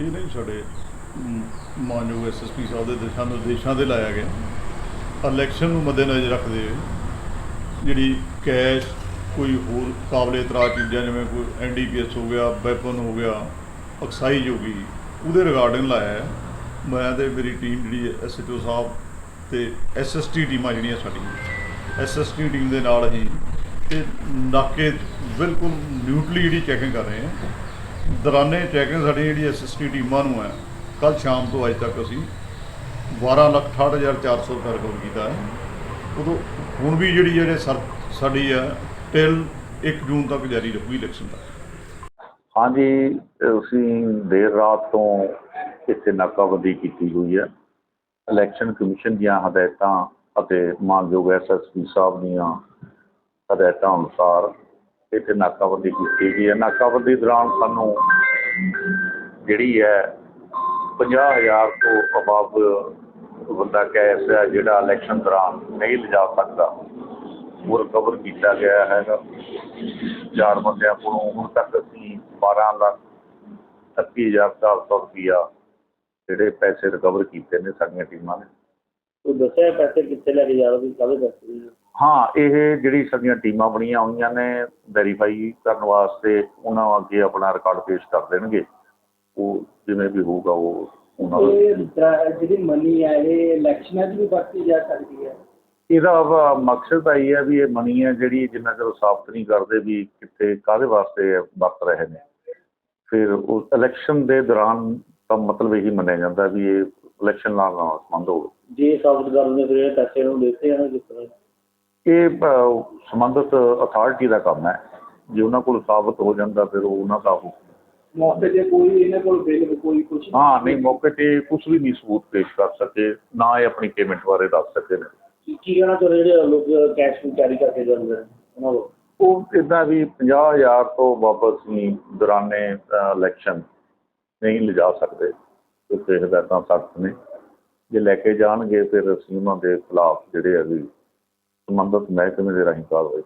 ਇਹ ਨਹੀਂ ਸਾਡੇ ਮ, ਮਾਨਯੋਗ ਐਸਐਸਪੀ ਸਾਹਿਬ ਦੇ ਦਿਸ਼ਾ ਨਿਰਦੇਸ਼ਾਂ ਦੇ ਲਾਇਆ ਗਿਆ। ਇਲੈਕਸ਼ਨ ਨੂੰ ਮੱਦੇਨਜ਼ਰ ਰੱਖਦੇ ਹੋਏ ਜਿਹੜੀ ਕੈਸ਼ ਕੋਈ ਹੋਰ ਕਾਬਲੇ ਇਤਰਾਜ਼ ਚੀਜ਼ਾਂ ਜਿਵੇਂ ਕੋਈ ਐਨਡੀਪੀਐਸ ਹੋ ਗਿਆ ਵੈਪਨ ਹੋ ਗਿਆ ਐਕਸਾਈਜ਼ ਹੋ ਗਈ ਉਹਦੇ ਰਿਗਾਰਡਿੰਗ ਲਾਇਆ ਮੈਂ ਤੇ ਮੇਰੀ ਟੀਮ ਜਿਹੜੀ ਐਸਐਚਓ ਸਾਹਿਬ ਤੇ ਐਸਐਸਟੀ ਟੀਮਾਂ ਜਿਹੜੀਆਂ ਸਾਡੀਆਂ ਐਸਐਸਟੀ ਟੀਮ ਦੇ ਨਾਲ ਅਸੀਂ ਤੇ ਨਾਕੇ ਬਿਲਕੁਲ ਨਿਊਟਲੀ ਜਿਹੜੀ ਚੈਕਿੰਗ ਕਰ ਰਹੇ ਹਾਂ। ਦੌਰਾਨੇ ਚੈਕਿੰਗ ਸਾਡੀ ਜਿਹੜੀ ਐਸਐਸਟੀ ਟੀਮਾਂ ਨੂੰ ਹੈ ਕੱਲ ਸ਼ਾਮ ਤੋਂ ਅੱਜ ਤੱਕ ਅਸੀਂ 1268400 ਰੁਪਏ ਰਿਕਵਰ ਕੀਤਾ ਹੈ। ਉਦੋਂ ਹੁਣ ਵੀ ਜਿਹੜੀ ਜਿਹੜੇ ਸਰ ਸਾਡੀ ਹੈ ਟਿਲ 1 ਜੂਨ ਤੱਕ ਜਾਰੀ ਰਹੂਗੀ ਇਲੈਕਸ਼ਨ ਤੱਕ। ਹਾਂਜੀ, ਅਸੀਂ ਦੇਰ ਰਾਤ ਤੋਂ ਇੱਥੇ ਨਾਕਾਬੰਦੀ ਕੀਤੀ ਹੋਈ ਹੈ। ਇਲੈਕਸ਼ਨ ਕਮਿਸ਼ਨ ਦੀਆਂ ਹਦਾਇਤਾਂ ਅਤੇ ਮਾਨਯੋਗ ਐਸਐਸਪੀ ਸਾਹਿਬ ਦੀਆਂ ਹਦਾਇਤਾਂ ਅਨੁਸਾਰ ਇੱਥੇ ਨਾਕਾਬੰਦੀ ਕੀਤੀ ਗਈ ਹੈ। ਨਾਕਾਬੰਦੀ ਦੌਰਾਨ ਸਾਨੂੰ ਜਿਹੜੀ ਹੈ 50000 ਤੋਂ ਅਬਵ ਬੰਦਾ ਕੈਸ਼ ਹੈ ਜਿਹੜਾ ਇਲੈਕਸ਼ਨ ਦੌਰਾਨ ਨਹੀਂ ਲਿਜਾ ਸਕਦਾ, ਉਹ ਰਿਕਵਰ ਕੀਤਾ ਗਿਆ ਹੈਗਾ। ਚਾਰ ਬੰਦਿਆਂ ਕੋਲੋਂ ਹੁਣ ਤੱਕ ਅਸੀਂ 12 ਲੱਖ 37400 ਰੁਪਈਆ ਜਿਹੜੇ ਪੈਸੇ ਰਿਕਵਰ ਕੀਤੇ ਨੇ ਸਾਡੀਆਂ ਟੀਮਾਂ ਨੇ। ਉਹ ਦੱਸਿਆ ਪੈਸੇ ਕਿੱਥੇ ਲੈ ਕੇ ਜਾ ਰਹੇ ਸੀ, ਕਾਹਦੇ ਪੈਸੇ ਹਾਂ ਇਹ ਜਿਹੜੀ ਸਾਡੀਆਂ ਟੀਮਾਂ ਬਣੀਆਂ ਹੋਈਆਂ ਨੇ ਵੈਰੀਫਾਈ ਕਰਨ ਵਾਸਤੇ ਉਹਨਾਂ ਅੱਗੇ ਆਪਣਾ ਰਿਕਾਰਡ ਪੇਸ਼ ਕਰ ਦੇਣਗੇ। ਉਹ ਜਿਵੇਂ ਵੀ ਹੋਊਗਾ ਉਹ ਉਹਨਾਂ ਦਾ ਜਿਹੜੀ ਮਨੀ ਹੈ ਇਹ ਇਲੈਕਸ਼ਨਾਂ 'ਚ ਵੀ ਵਰਤੀ ਜਾ ਸਕਦੀ ਹੈ। ਇਹਦਾ ਮਕਸਦ ਤਾਂ ਇਹ ਹੈ ਵੀ ਇਹ ਮਨੀ ਹੈ ਜਿਹੜੀ ਜਿੰਨਾ ਚਿਰ ਸਾਬਤ ਨਹੀਂ ਕਰਦੇ ਵੀ ਕਿੱਥੇ ਕਾਹਦੇ ਵਾਸਤੇ ਵਰਤ ਰਹੇ ਨੇ। ਫਿਰ ਉਹ ਇਲੈਕਸ਼ਨ ਦੇ ਦੌਰਾਨ ਤਾਂ ਮਤਲਬ ਇਹੀ ਮੰਨਿਆ ਜਾਂਦਾ ਵੀ ਇਹ ਇਲੈਕਸ਼ਨ ਨਾਲ ਸੰਬੰਧ ਹੋਵੇ। ਜੇ ਸਾਬਤ ਕਰਨ ਦੇ ਫਿਰ ਇਹ ਪੈਸੇ ਨੂੰ ਦਿੱਤੇ ਹਨ ਕਿਸ ਤਰ੍ਹਾਂ। ਇਹ ਸੰਬੰਧਿਤ ਅਥਾਰਟੀ ਦਾ ਕੰਮ ਹੈ। ਜੇ ਉਹਨਾਂ ਕੋਲ ਸਾਬਤ ਹੋ ਜਾਂਦਾ ਫਿਰ ਉਹ ਉਹਨਾਂ ਦਾ ਹੁਕਮ ਮੌਕੇ ਤੇ ਕੋਈ ਇਹਨਾਂ ਕੋਲ ਬਿੱਲ ਕੋਈ ਕੁਝ ਹਾਂ ਨਹੀਂ ਮੌਕੇ ਤੇ ਕੁਝ ਵੀ ਨਹੀਂ ਸਬੂਤ ਪੇਸ਼ ਕਰ ਸਕੇ। ਨਾ ਇਹ ਆਪਣੀ ਪੇਮੈਂਟ ਬਾਰੇ ਦੱਸ ਸਕੇ ਨੇ। ਕੀ ਕਹਿਣਾ ਚਾਹੁੰਦੇ ਜਿਹੜੇ ਲੋਕ ਕੈਸ਼ ਨੂੰ ਕੈਰੀ ਕਰਕੇ ਜਾਂਦੇ ਨੇ ਉਹਨਾਂ ਨੂੰ ਉਹ ਇਦਾਂ ਵੀ 50000 ਤੋਂ ਵਾਪਸ ਹੀ ਦੌਰਾਨੇ ਇਲੈਕਸ਼ਨ ਨਹੀਂ ਲਿਜਾ ਸਕਦੇ। ਕਿਉਂਕਿ ਹਦਾਇਤਾਂ ਸਖਤ ਨੇ। ਜੇ ਲੈ ਕੇ ਜਾਣਗੇ ਫਿਰ ਅਸੀਂ ਉਹਨਾਂ ਦੇ ਖਿਲਾਫ ਜਿਹੜੇ ਆ ਵੀ ਸੰਬੰਧਿਤ ਮਹਿਕਮੇ ਦੇ ਰਾਹੀਂ ਕਾਰਵਾਈ